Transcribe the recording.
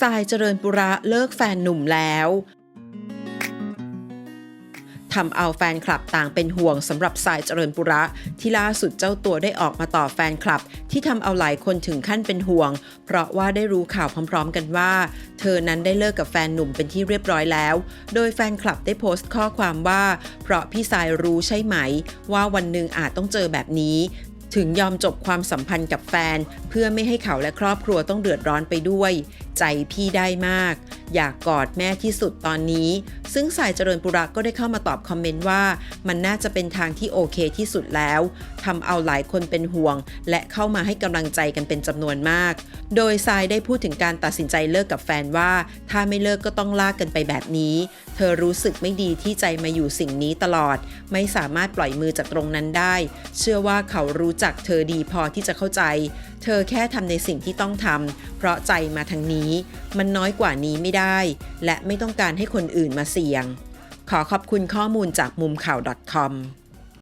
ทรายเจริญปุระเลิกแฟนหนุ่มแล้วทำเอาแฟนคลับต่างเป็นห่วงสำหรับสายเจริญปุระ ที่ล่าสุดเจ้าตัวได้ออกมาตอบแฟนคลับ ที่ทำเอาหลายคนถึงขั้นเป็นห่วง เพราะว่าได้รู้ข่าวพร้อม ๆ กันว่า เธอนั้นได้เลิกกับแฟนหนุ่มเป็นที่เรียบร้อยแล้ว โดยแฟนคลับได้โพสต์ข้อความว่า เพราะพี่สายรู้ใช่ไหม ว่าวันหนึ่งอาจต้องเจอแบบนี้ ถึงยอมจบความสัมพันธ์กับแฟน เพื่อไม่ให้เขาและครอบครัวต้องเดือดร้อนไปด้วย ใจพี่ได้มาก อยากกอดแม่ที่สุดตอนนี้ ซึ่งสายเจริญปุระก็ได้เข้ามาตอบคอมเมนต์ว่า มันน่าจะเป็นทางที่โอเคที่สุดแล้วทำเอาหลายคนเป็นห่วง และเข้ามาให้กำลังใจกันเป็นจำนวนมาก โดยทรายได้พูดถึงการตัดสินใจเลิกกับแฟนว่า ถ้าไม่เลิกก็ต้องลากกันไปแบบนี้ เธอรู้สึกไม่ดีที่ใจมาอยู่สิ่งนี้ตลอด ไม่สามารถปล่อยมือจากตรงนั้นได้ เชื่อว่าเขารู้จักเธอดีพอที่จะเข้าใจ เธอแค่ทำในสิ่งที่ต้องทำเพราะใจมาทางนี้ มันน้อยกว่านี้ไม่ได้ และไม่ต้องการให้คนอื่นมาเสี่ยง ขอขอบคุณข้อมูลจากมุมข่าว .com